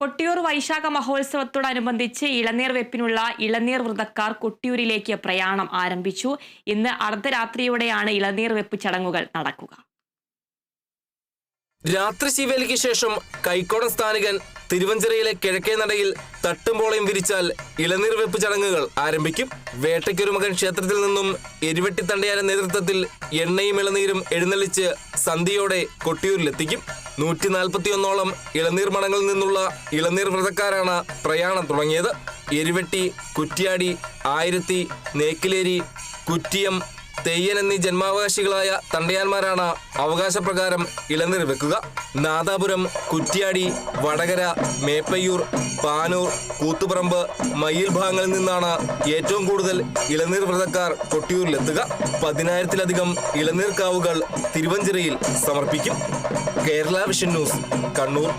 കൊട്ടിയൂർ വൈശാഖ മഹോത്സവത്തോടനുബന്ധിച്ച് ഇളനീർ വെപ്പിനുള്ള ഇളനീർ വ്രതക്കാർ കൊട്ടിയൂരിലേക്ക് പ്രയാണം ആരംഭിച്ചു. ഇന്ന് അർദ്ധരാത്രിയോടെയാണ് ഇളനീർ വെപ്പ് ചടങ്ങുകൾ നടക്കുക. രാത്രി ശിവേലിക്ക് ശേഷം കൈക്കോടൻ സ്ഥാനികൻ തിരുവഞ്ചിറയിലെ കിഴക്കേ നടയിൽ തട്ടുമ്പോളയും വിരിച്ചാൽ ഇളനീർ വെപ്പ് ചടങ്ങുകൾ ആരംഭിക്കും. വേട്ടയ്ക്കൊരുമകൻ ക്ഷേത്രത്തിൽ നിന്നും എരിവെട്ടിത്തണ്ടയാരുടെ നേതൃത്വത്തിൽ എണ്ണയും ഇളനീരും എഴുന്നള്ളിച്ച് സന്ധ്യയോടെ കൊട്ടിയൂരിലെത്തിക്കും. നൂറ്റി നാൽപ്പത്തിയൊന്നോളം ഇളനീർ മണങ്ങളിൽ നിന്നുള്ള ഇളനീർ വ്രതക്കാരാണ് പ്രയാണം തുടങ്ങിയത്. എരിവെട്ടി കുറ്റ്യാടി ആയിരത്തി നേക്കിലേരി കുറ്റിയം തെയ്യൻ എന്നീ ജന്മാവകാശികളായ തണ്ടയാന്മാരാണ് അവകാശപ്രകാരം ഇളനീർ വെക്കുക. നാദാപുരം കുറ്റ്യാടി വടകര മേപ്പയ്യൂർ പാനൂർ കൂത്തുപറമ്പ് മയിൽഭാഗങ്ങളിൽ നിന്നാണ് ഏറ്റവും കൂടുതൽ ഇളനീർ വ്രതക്കാർ കൊട്ടിയൂരിലെത്തുക. പതിനായിരത്തിലധികം ഇളനീർ കാവുകൾ തിരുവഞ്ചിറയിൽ സമർപ്പിക്കും. Kerala vision news Kannur.